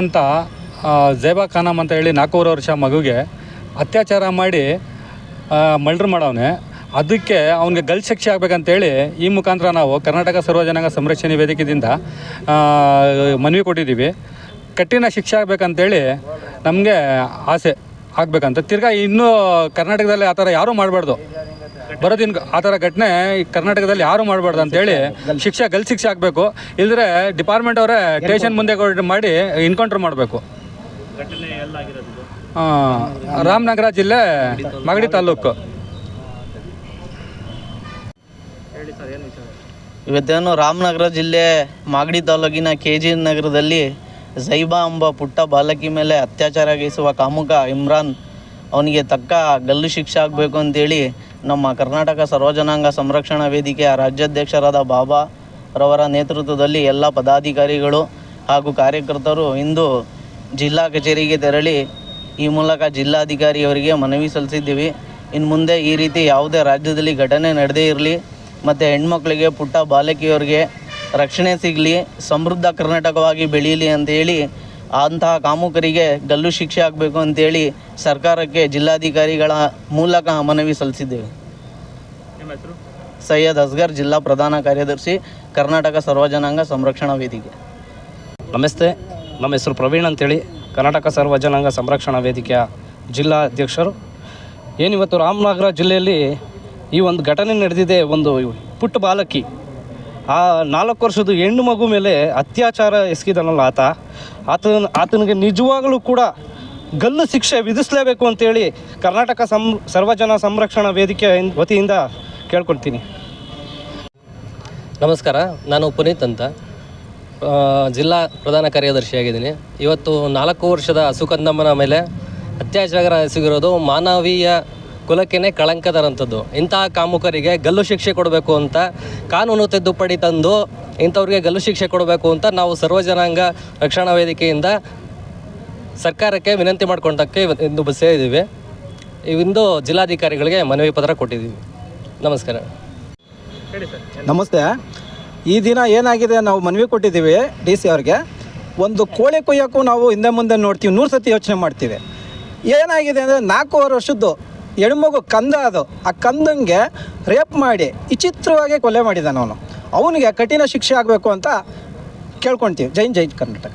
ಅಂತ ಜೈಬಾ ಖಾನಮ್ ಅಂತ ಹೇಳಿ ನಾಲ್ಕೂವರೆ ವರ್ಷ ಮಗುಗೆ ಅತ್ಯಾಚಾರ ಮಾಡಿ ಮರ್ಡ್ರ್ ಮಾಡವನೆ. ಅದಕ್ಕೆ ಅವನಿಗೆ ಗಲ್ ಶಿಕ್ಷೆ ಆಗಬೇಕಂತೇಳಿ ಈ ಮುಖಾಂತರ ನಾವು ಕರ್ನಾಟಕ ಸರ್ವಜನಾಂಗ ಸಂರಕ್ಷಣೆ ವೇದಿಕೆಯಿಂದ ಮನವಿ ಕೊಟ್ಟಿದ್ದೀವಿ. ಕಠಿಣ ಶಿಕ್ಷೆ ಆಗಬೇಕಂತೇಳಿ ನಮಗೆ ಆಸೆ ಆಗಬೇಕಂತ. ತಿರ್ಗಾ ಇನ್ನೂ ಕರ್ನಾಟಕದಲ್ಲಿ ಆ ಥರ ಯಾರೂ ಮಾಡಬಾರ್ದು. ಬರೋದಿನ ಆ ಥರ ಘಟನೆ ಈ ಕರ್ನಾಟಕದಲ್ಲಿ ಯಾರು ಮಾಡಬಾರ್ದು ಅಂತೇಳಿ ಶಿಕ್ಷೆ ಗಲ್ ಶಿಕ್ಷೆ ಆಗಬೇಕು. ಇಲ್ಲದ್ರೆ ಡಿಪಾರ್ಟ್ಮೆಂಟ್ ಅವರೇ ಸ್ಟೇಷನ್ ಮುಂದೆ ಮಾಡಿ ಇನ್ಕೌಂಟ್ರ್ ಮಾಡಬೇಕು. ರಾಮನಗರ ಜಿಲ್ಲೆ ಮಾಗಡಿ ತಾಲೂಕು. ಇವತ್ತೇನು ರಾಮನಗರ ಜಿಲ್ಲೆ ಮಾಗಡಿ ತಾಲೂಕಿನ ಕೆ ಜಿ ನಗರದಲ್ಲಿ ಝೈಬಾ ಎಂಬ ಪುಟ್ಟ ಬಾಲಕಿ ಮೇಲೆ ಅತ್ಯಾಚಾರ ಗೈಸುವ ಕಾಮುಕ ಇಮ್ರಾನ್. ಅವನಿಗೆ ತಕ್ಕ ಗಲ್ಲು ಶಿಕ್ಷೆ ಆಗಬೇಕು ಅಂತೇಳಿ ನಮ್ಮ ಕರ್ನಾಟಕ ಸರ್ವಜನಾಂಗ ಸಂರಕ್ಷಣಾ ವೇದಿಕೆಯ ರಾಜ್ಯಾಧ್ಯಕ್ಷರಾದ ಬಾಬಾ ರವರ ನೇತೃತ್ವದಲ್ಲಿ ಎಲ್ಲ ಪದಾಧಿಕಾರಿಗಳು ಹಾಗೂ ಕಾರ್ಯಕರ್ತರು ಇಂದು ಜಿಲ್ಲಾ ಕಚೇರಿಗೆ ತೆರಳಿ ಈ ಮೂಲಕ ಜಿಲ್ಲಾಧಿಕಾರಿಯವರಿಗೆ ಮನವಿ ಸಲ್ಲಿಸಿದ್ದೀವಿ. ಇನ್ನು ಮುಂದೆ ಈ ರೀತಿ ಯಾವುದೇ ರಾಜ್ಯದಲ್ಲಿ ಘಟನೆ ನಡೆದೇ ಇರಲಿ, ಮತ್ತು ಹೆಣ್ಮಕ್ಳಿಗೆ ಪುಟ್ಟ ಬಾಲಕಿಯವ್ರಿಗೆ ರಕ್ಷಣೆ ಸಿಗಲಿ, ಸಮೃದ್ಧ ಕರ್ನಾಟಕವಾಗಿ ಬೆಳೆಯಲಿ ಅಂತೇಳಿ ಅಂತಹ ಕಾಮುಕರಿಗೆ ಗಲ್ಲು ಶಿಕ್ಷೆ ಆಗಬೇಕು ಅಂತೇಳಿ ಸರ್ಕಾರಕ್ಕೆ ಜಿಲ್ಲಾಧಿಕಾರಿಗಳ ಮೂಲಕ ಮನವಿ ಸಲ್ಲಿಸಿದ್ದೇವೆ. ಸೈಯದ್ ಅಸ್ಗರ್ ಜಿಲ್ಲಾ ಪ್ರಧಾನ ಕಾರ್ಯದರ್ಶಿ ಕರ್ನಾಟಕ ಸರ್ವಜನಾಂಗ ಸಂರಕ್ಷಣಾ ವೇದಿಕೆ. ನಮಸ್ತೆ ನಮ್ಮ ಹೆಸರು ಪ್ರವೀಣ್ ಅಂತೇಳಿ ಕರ್ನಾಟಕ ಸರ್ವಜನಾಂಗ ಸಂರಕ್ಷಣಾ ವೇದಿಕೆಯ ಜಿಲ್ಲಾ ಅಧ್ಯಕ್ಷರು. ಏನಿವತ್ತು ರಾಮನಗರ ಜಿಲ್ಲೆಯಲ್ಲಿ ಈ ಒಂದು ಘಟನೆ ನಡೆದಿದೆ ಒಂದು ಪುಟ್ಟ ಬಾಲಕಿ. ಆ ನಾಲ್ಕು ವರ್ಷದ ಹೆಣ್ಣು ಮಗು ಮೇಲೆ ಅತ್ಯಾಚಾರ ಎಸಗಿದನಲ್ಲ ಆತ. ಆತನ ಆತನಿಗೆ ನಿಜವಾಗಲೂ ಕೂಡ ಗಲ್ಲು ಶಿಕ್ಷೆ ವಿಧಿಸಲೇಬೇಕು ಅಂತೇಳಿ ಕರ್ನಾಟಕ ಸಂ ಸರ್ವಜನ ಸಂರಕ್ಷಣಾ ವೇದಿಕೆ ವತಿಯಿಂದ ಕೇಳ್ಕೊಳ್ತೀನಿ. ನಮಸ್ಕಾರ, ನಾನು ಪುನೀತ್ ಅಂತ. ಜಿಲ್ಲಾ ಪ್ರಧಾನ ಕಾರ್ಯದರ್ಶಿಯಾಗಿದ್ದೀನಿ. ಇವತ್ತು ನಾಲ್ಕು ವರ್ಷದ ಸುಕಂದಮ್ಮನ ಮೇಲೆ ಅತ್ಯಾಚಾರ ಎಸಗಿರೋದು ಮಾನವೀಯ ಕುಲಕ್ಕೇನೆ ಕಳಂಕ ತರಂಥದ್ದು ಇಂತಹ ಕಾಮುಕರಿಗೆ ಗಲ್ಲು ಶಿಕ್ಷೆ ಕೊಡಬೇಕು ಅಂತ ಕಾನೂನು ತಿದ್ದುಪಡಿ ತಂದು ಇಂಥವ್ರಿಗೆ ಗಲ್ಲು ಶಿಕ್ಷೆ ಕೊಡಬೇಕು ಅಂತ ನಾವು ಸರ್ವಜನಾಂಗ ರಕ್ಷಣಾ ವೇದಿಕೆಯಿಂದ ಸರ್ಕಾರಕ್ಕೆ ವಿನಂತಿ ಮಾಡ್ಕೊಂಡಕ್ಕೆ ಇಂದು ಸೇರಿದ್ದೀವಿ. ಇಂದು ಜಿಲ್ಲಾಧಿಕಾರಿಗಳಿಗೆ ಮನವಿ ಪತ್ರ ಕೊಟ್ಟಿದ್ದೀವಿ. ನಮಸ್ಕಾರ. ನಮಸ್ತೆ. ಈ ದಿನ ಏನಾಗಿದೆ ನಾವು ಮನವಿ ಕೊಟ್ಟಿದ್ದೀವಿ ಡಿ ಸಿ ಅವ್ರಿಗೆ. ಒಂದು ಕೋಳಿ ಕೊಯ್ಯೋಕ್ಕೂ ನಾವು ಹಿಂದೆ ಮುಂದೆ ನೋಡ್ತೀವಿ ನೂರು ಸತಿ ಯೋಚನೆ ಮಾಡ್ತೀವಿ. ಏನಾಗಿದೆ ಅಂದರೆ ನಾಲ್ಕೂವರೆ ವರ್ಷದ್ದು ಹೆಣ್ಮಗು ಕಂದ ಅದು. ಆ ಕಂದಂಗೆ ರೇಪ್ ಮಾಡಿ ವಿಚಿತ್ರವಾಗಿ ಕೊಲೆ ಮಾಡಿದ್ದಾನೆ ಅವನು. ಅವನಿಗೆ ಕಠಿಣ ಶಿಕ್ಷೆ ಆಗಬೇಕು ಅಂತ ಕೇಳ್ಕೊಳ್ತೀವಿ ಜೈನ್ ಜೈನ್ ಕರ್ನಾಟಕ.